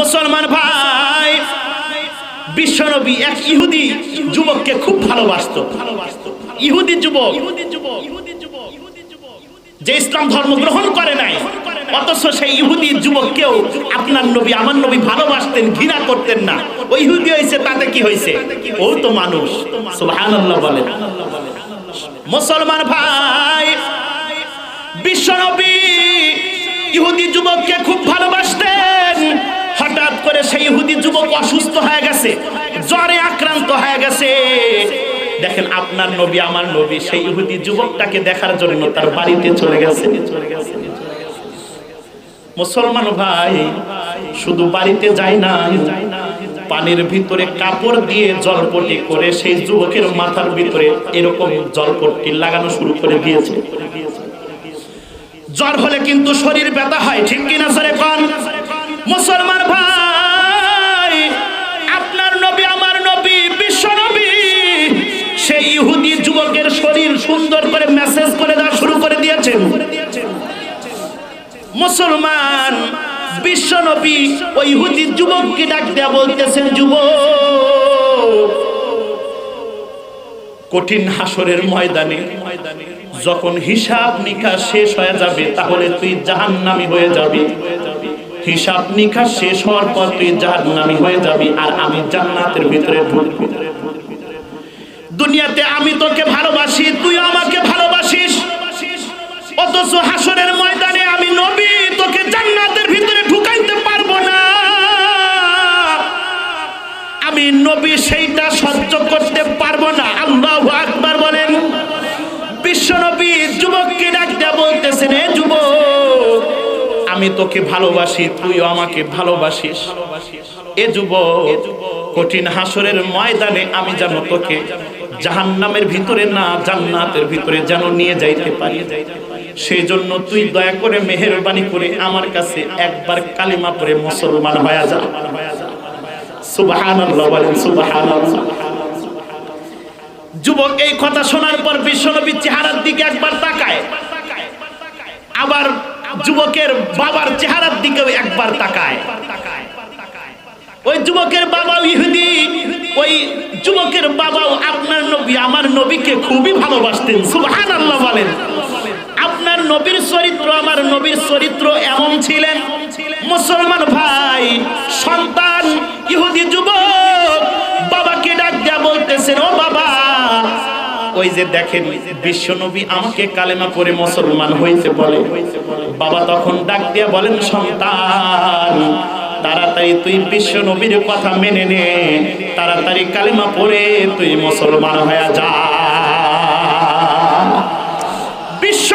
মুসলমান ভাই, বিশ্বনবী এক ইহুদি যুবককে খুব ভালোবাসতো। ইহুদি যুবক, যে ইসলাম ধর্ম গ্রহণ করে নাই, অথচ সেই ইহুদি যুবককেও আপনার নবী, আমার নবী ভালোবাসতেন, ঘৃণা করতেন না। ওই ইহুদি হয়েছে, তাতে কি হয়েছে? ও তো মানুষ, সুবহানাল্লাহ বলেন। মুসলমান ভাই, বিশ্বনবী ইহুদি যুবককে খুব ভালোবাসতেন। গেছে, জ্বরে আক্রান্ত হয়ে গেছে। দেখেন, আপনার নবী, আমার নবী, সেই ইহুদি যুবকটাকে দেখার জন্য তার বাড়িতে চলে গেছে। মুসলমান ভাই, শুধু বাড়িতে যায় না, পানির ভিতরে কাপড় দিয়ে জলপটি করে সেই যুবকের মাথার ভিতরে এরকম জলপট্টি লাগানো শুরু করে দিয়েছে। জ্বর হলে কিন্তু শরীর ব্যথা হয়, ঠিক কিনা সরে কন? মুসলমান ভাই সেই ইহুদি যুবকের শরীর সুন্দর করে মেসেজ করে দেওয়া শুরু করে দিয়েছেন। মুসলমান বিশ্ব নবী ওই ইহুদি যুবককে ডাক দেয়া বলতেছেন, যুবক, কঠিন হাসরের ময়দানে যখন হিসাব নিকাশ শেষ হয়ে যাবে, তাহলে তুই জাহান্নামি হয়ে যাবি। হিসাব নিকাশ শেষ হওয়ার পর তুই জাহান্নামি হয়ে যাবি আর আমি জান্নাতের ভিতরে ঢুকবো। দুনিয়াতে আমি তোকে ভালোবাসি তুই আমাকে ভালোবাসিস। অথচ হাসরের ময়দানে আমি নবী, তোকে জান্নাতের ভিতরে ঢুকাইতে পারব না। আমি নবী, সেইটা সহ্য করতে পারব না। আল্লাহ আকবার বলেন। বিশ্ব নবী যুবককে ডাকতে বলতেছেন, এ যুবক, আমি তোকে ভালোবাসি, তুইও আমাকে ভালোবাসিস। এ যুবক, কঠিন হাসরের ময়দানে আমি যেন তোকে জাহান্নামের ভিতরে না, জান্নাতের ভিতরে যেন নিয়ে যাইতে পারি। সেই জন্য তুই দয়া করে মেহেরবানি করে আমার কাছে একবার কালিমা পরে মুসলমান হয়ে যা। যুবক, এই কথা শোনার পর বিশ্বনবী চেহারার দিকে একবার তাকায়। আবার যুবকের বাবার চেহারার দিকেও একবার তাকায়। ওই যুবকের বাবাও ইহুদি ওই যুবকের বাবাও আপনার নবী, আমার নবীকে খুবই ভালোবাসতেন সুবহান আল্লাহ বলেন। আপনার নবীর চরিত্র, আমার নবীর চরিত্র এমন ছিলেন, মুসলমান ভাই, সন্তান, ইহুদি যুবক, বাবাকে ডাক দেয়া বলতেছেন, ও বাবা, ওই যে দেখেন, বিশ্ব নবী আমাকে কালেমা পরে মুসলমান হয়েছে বলে। বাবা তখন ডাক দিয়া বলেন, সন্তান তাড়াতাড়ি তুই বিশ্ব নবীর কথা মেনে নে। তাড়াতাড়ি কালিমা পড়ে তুই মুসলমান হয়ে যা। বিশ্ব